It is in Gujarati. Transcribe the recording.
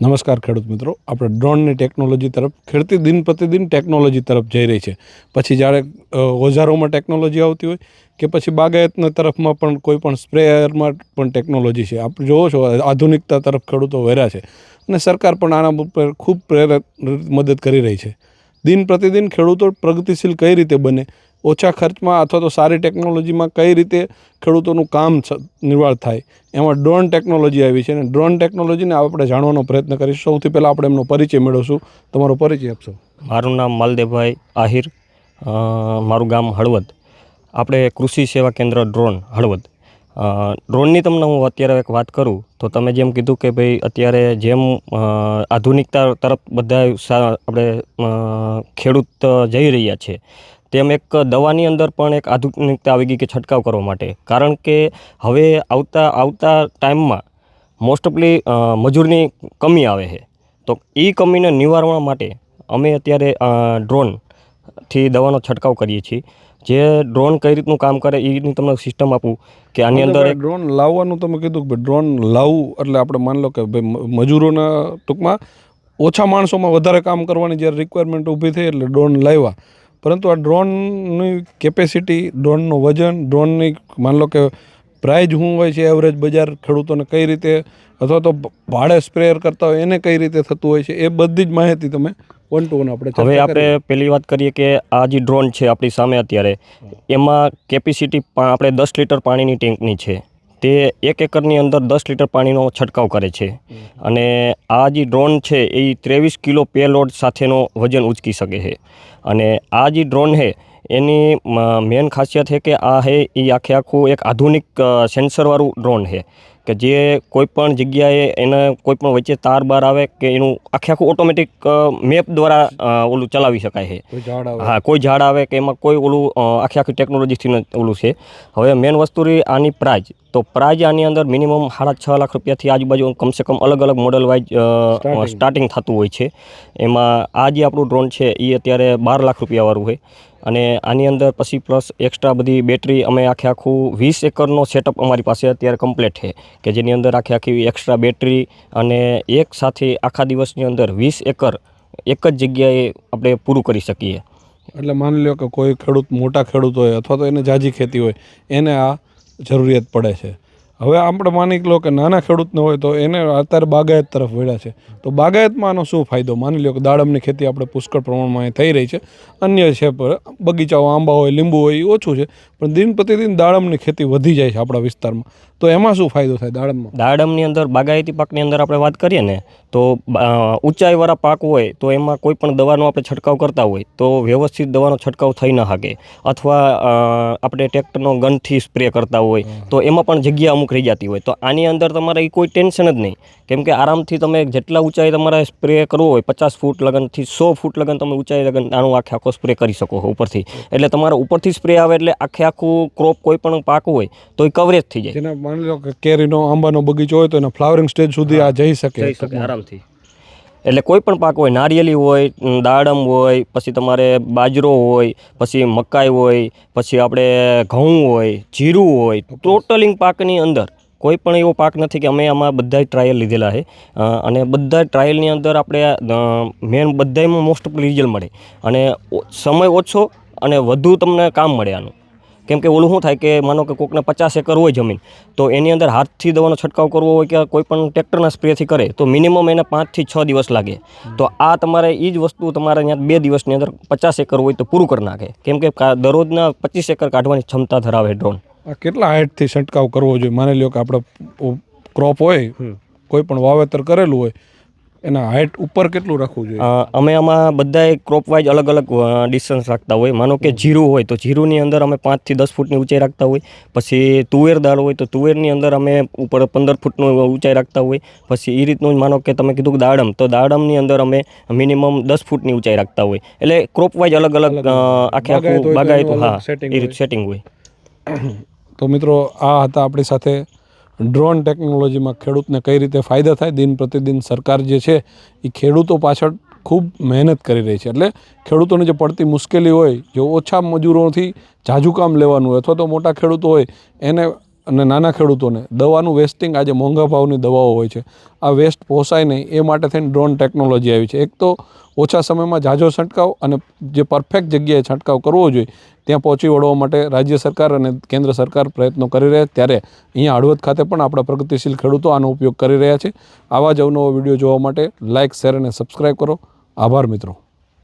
નમસ્કાર ખેડૂત મિત્રો. આપણે ડ્રોનની ટેકનોલોજી તરફ, ખેડતી દિન પ્રતિદિન ટેકનોલોજી તરફ જઈ રહી છે. પછી જ્યારે ઓઝારોમાં ટેકનોલોજી આવતી હોય કે પછી બાગાયતના તરફમાં પણ કોઈ પણ સ્પ્રેયરમાં પણ ટેકનોલોજી છે. આપ જોવો છો, આધુનિકતા તરફ ખેડૂતો વર્યા છે અને સરકાર પણ આના ઉપર ખૂબ પ્રેરક મદદ કરી રહી છે. દિન પ્રતિદિન ખેડૂતો પ્રગતિશીલ કઈ રીતે બને? ઓછા ખર્ચમાં અથવા તો સારી ટેકનોલોજીમાં કઈ રીતે ખેડૂતોનું કામ નિર્વાળ થાય, એમાં ડ્રોન ટેકનોલોજી આવી છે અને ડ્રોન ટેકનોલોજીને આપણે જાણવાનો પ્રયત્ન કરીશું. સૌથી પહેલાં આપણે એમનો પરિચય મેળવશું. તમારો પરિચય આપશો. મારું નામ માલદેવભાઈ આહિર મારું ગામ હળવદ. આપણે કૃષિ સેવા કેન્દ્ર ડ્રોન, હળવદ. ડ્રોનની તમને હું અત્યારે એક વાત કરું, તો તમે જેમ કીધું કે ભાઈ અત્યારે જેમ આધુનિકતા તરફ બધા આપણે ખેડૂત જઈ રહ્યા છે તેમ એક દવાની અંદર પણ એક આધુનિકતા આવી ગઈ કે છંટકાવ કરવા માટે. કારણ કે હવે આવતા આવતા ટાઈમમાં મોસ્ટ ઓફલી મજૂરની કમી આવે છે. તો એ કમીને નિવારવા માટે અમે અત્યારે ડ્રોનથી દવાનો છંટકાવ કરીએ છીએ. જે ડ્રોન કઈ રીતનું કામ કરે એની તમને સિસ્ટમ આપું કે આની અંદર ડ્રોન લાવવાનું તમે કીધું કે ડ્રોન લાવવું એટલે આપણે માની લો કે ભાઈ મજૂરોના ટૂંકમાં ઓછા માણસોમાં વધારે કામ કરવાની જ્યારે રિક્વાયરમેન્ટ ઊભી થઈ એટલે ડ્રોન લાવ્યા. પરંતુ આ ડ્રોનની કેપેસિટી ડ્રોનનું વજન ડ્રોનની માની લો કે પ્રાઇઝ શું હોય છે એવરેજ બજાર ખેડૂતોને કઈ રીતે અથવા તો ભાડે સ્પ્રેયર કરતા હોય એને કઈ રીતે થતું હોય છે એ બધી જ માહિતી તમે વન ટુ વન આપણે હવે આપણે પહેલી વાત કરીએ કે આ જે ડ્રોન છે આપણી સામે અત્યારે એમાં કેપેસિટી આપણે દસ લીટર પાણીની ટેન્કની છે. તે એક એકરની અંદર દસ લીટર પાણીનો છંટકાવ કરે છે. અને આ જે ડ્રોન છે, એ ત્રેવીસ કિલો પેલોડ સાથેનો વજન ઉચકી શકે છે. અને આ જે ડ્રોન છે, એની મેન ખાસિયત છે કે આ હે એ આખે આખું એક આધુનિક સેન્સરવાળું ડ્રોન છે. કે જે કોઈપણ જગ્યાએ એને કોઈપણ વચ્ચે તાર બાર આવે કે એનું આખે આખું ઓટોમેટિક મેપ દ્વારા ઓલું ચલાવી શકાય છે. હા કોઈ ઝાડ આવે કે એમાં કોઈ ઓલું આખી આખી ટેકનોલોજીથી ઓલું છે. હવે મેન વસ્તુ રહી આની પ્રાઇઝ તો પ્રાઇઝ આની અંદર મિનિમમ સાડા છ લાખ રૂપિયાથી આજુબાજુ કમસે કમ અલગ અલગ મોડલ વાઇઝ સ્ટાર્ટિંગ થતું હોય છે. એમાં આ જે આપણું ડ્રોન છે એ અત્યારે બાર લાખ રૂપિયાવાળું હોય અને આની અંદર પછી પ્લસ એક્સ્ટ્રા બધી બેટરી અમે આખે આખું વીસ એકરનો સેટઅપ અમારી પાસે અત્યારે કમ્પ્લીટ છે, કે જેની અંદર આખે આખી એક્સ્ટ્રા બેટરી અને એક સાથે આખા દિવસની અંદર વીસ એકર એક જ જગ્યાએ આપણે પૂરું કરી શકીએ. એટલે માની લો કે કોઈ ખેડૂત, મોટા ખેડૂત હોય અથવા તો એને જાજી ખેતી હોય, એને આ જરૂરિયાત પડે છે. હવે આપણે માની લો કે નાના ખેડૂતને હોય તો એને અત્યારે બાગાયત તરફ વળ્યા છે. તો બાગાયતમાં આનો શું ફાયદો? માની લો કે દાડમની ખેતી આપણે પુષ્કળ પ્રમાણમાં થઈ રહી છે. અન્ય છે પર બગીચાઓ, આંબા હોય, લીંબુ હોય એ ઓછું છે. પણ દિન પ્રતિદિન દાડમની ખેતી વધી જાય છે આપણા વિસ્તારમાં. તો એમાં શું ફાયદો થાય દાડમમાં દાડમની અંદર બાગાયતી પાકની અંદર આપણે વાત કરીએ ને તો ઊંચાઈવાળા પાક હોય તો એમાં કોઈ પણ દવાનો આપણે છંટકાવ કરતા હોય તો વ્યવસ્થિત દવાનો છંટકાવ થઈ ન શકે અથવા આપણે ટ્રેક્ટરનો ગનથી સ્પ્રે કરતા હોય તો એમાં પણ જગ્યા અમુક રહી જતી હોય. તો આની અંદર તમારે એ કોઈ ટેન્શન જ નહીં. કેમ કે આરામથી તમે જેટલા ઊંચાઈ તમારે સ્પ્રે કરવો હોય પચાસ ફૂટ લગનથી સો ફૂટ લગન તમે ઊંચાઈ લગન આનું આખે આખો સ્પ્રે કરી શકો છો ઉપરથી. એટલે તમારે ઉપરથી સ્પ્રે આવે એટલે આખે આખું ક્રોપ કોઈ પણ પાક હોય તો એ કવરેજ થઈ જાય. માની લો કે કેરીનો આંબાનો બગીચો હોય તો એના ફ્લાવરિંગ સ્ટેજ સુધી આ જઈ શકે. જઈ આરામથી. એટલે કોઈ પણ પાક હોય નારિયેલી હોય દાડમ હોય પછી તમારે બાજરો હોય પછી મકાઈ હોય પછી આપણે ઘઉં હોય જીરું હોય ટોટલિંગ પાકની અંદર. કોઈ પણ એવો પાક નથી કે અમે આમાં બધા ટ્રાયલ લીધેલા છે. અને બધા ટ્રાયલની અંદર આપણે મેન બધામાં મોસ્ટ ઓફ રિઝલ્ટ મળે. અને સમય ઓછો અને વધુ તમને કામ મળે આનું. કેમ કે ઓલું શું થાય કે માનો કે કોકને પચાસ એકર હોય જમીન તો એની અંદર હાથથી દવાનો છંટકાવ કરવો હોય કે કોઈ પણ ટ્રેક્ટરના સ્પ્રેથી કરે તો મિનિમમ એને પાંચથી છ દિવસ લાગે. તો આ તમારે એ જ વસ્તુ તમારે અહીંયા બે દિવસની અંદર પચાસ એકર હોય તો પૂરું કરી નાખે. કેમ કે દરરોજના પચીસ એકર કાઢવાની ક્ષમતા ધરાવે ડ્રોન. કેટલા હાઇટથી છંટકાવ કરવો જોઈએ? માની લો કે આપણે ક્રોપ હોય કોઈ પણ વાવેતર કરેલું હોય એના હાઇટ ઉપર કેટલું રાખવું જોઈએ? અમે આમાં બધાએ ક્રોપ વાઇઝ અલગ અલગ ડિસ્ટન્સ રાખતા હોય. માનો કે જીરું હોય તો જીરુંની અંદર અમે પાંચથી દસ ફૂટની ઊંચાઈ રાખતા હોય. પછી તુવેર દાળ હોય તો તુવેરની અંદર અમે ઉપર પંદર ફૂટનું ઊંચાઈ રાખતા હોય. પછી એ રીતનું જ માનો કે તમે કીધું કે દાડમ તો દાડમની અંદર અમે મિનિમમ દસ ફૂટની ઊંચાઈ રાખતા હોય. એટલે ક્રોપ વાઇઝ અલગ અલગ આખે આખું બાગાયતું હા એ રીત સેટિંગ હોય. તો મિત્રો આ હતા આપણી સાથે ડ્રોન ટેકનોલોજીમાં ખેડૂતને કઈ રીતે ફાયદા થાય, દિન પ્રતિદિન સરકાર જે છે એ ખેડૂતો પાછળ ખૂબ મહેનત કરી રહી છે. એટલે ખેડૂતોને જે પડતી મુશ્કેલી હોય, જે ઓછા મજૂરોથી ઝાઝું કામ લેવાનું હોય અથવા તો મોટા ખેડૂતો હોય, એને અને નાના ખેડૂતોને દવાનું વેસ્ટિંગ આજે મોંઘા ભાવની દવાઓ હોય છે. આ વેસ્ટ પોસાય નહીં એ માટે થઈને ડ્રોન ટેકનોલોજી આવી છે. એક તો ઓછા સમયમાં ઝાઝો છંટકાવ અને જે પરફેક્ટ જગ્યાએ છંટકાવ કરવો જોઈએ, ત્યાં પહોંચી વળવા માટે રાજ્ય સરકાર અને કેન્દ્ર સરકાર પ્રયત્નો કરી રહ્યા ત્યારે અહીંયા હળવદ ખાતે પણ આપણા પ્રગતિશીલ ખેડૂતો આનો ઉપયોગ કરી રહ્યા છે. આવા જ અવનવો વીડિયો જોવા માટે લાઇક શેર અને સબસ્ક્રાઈબ કરો. આભાર મિત્રો.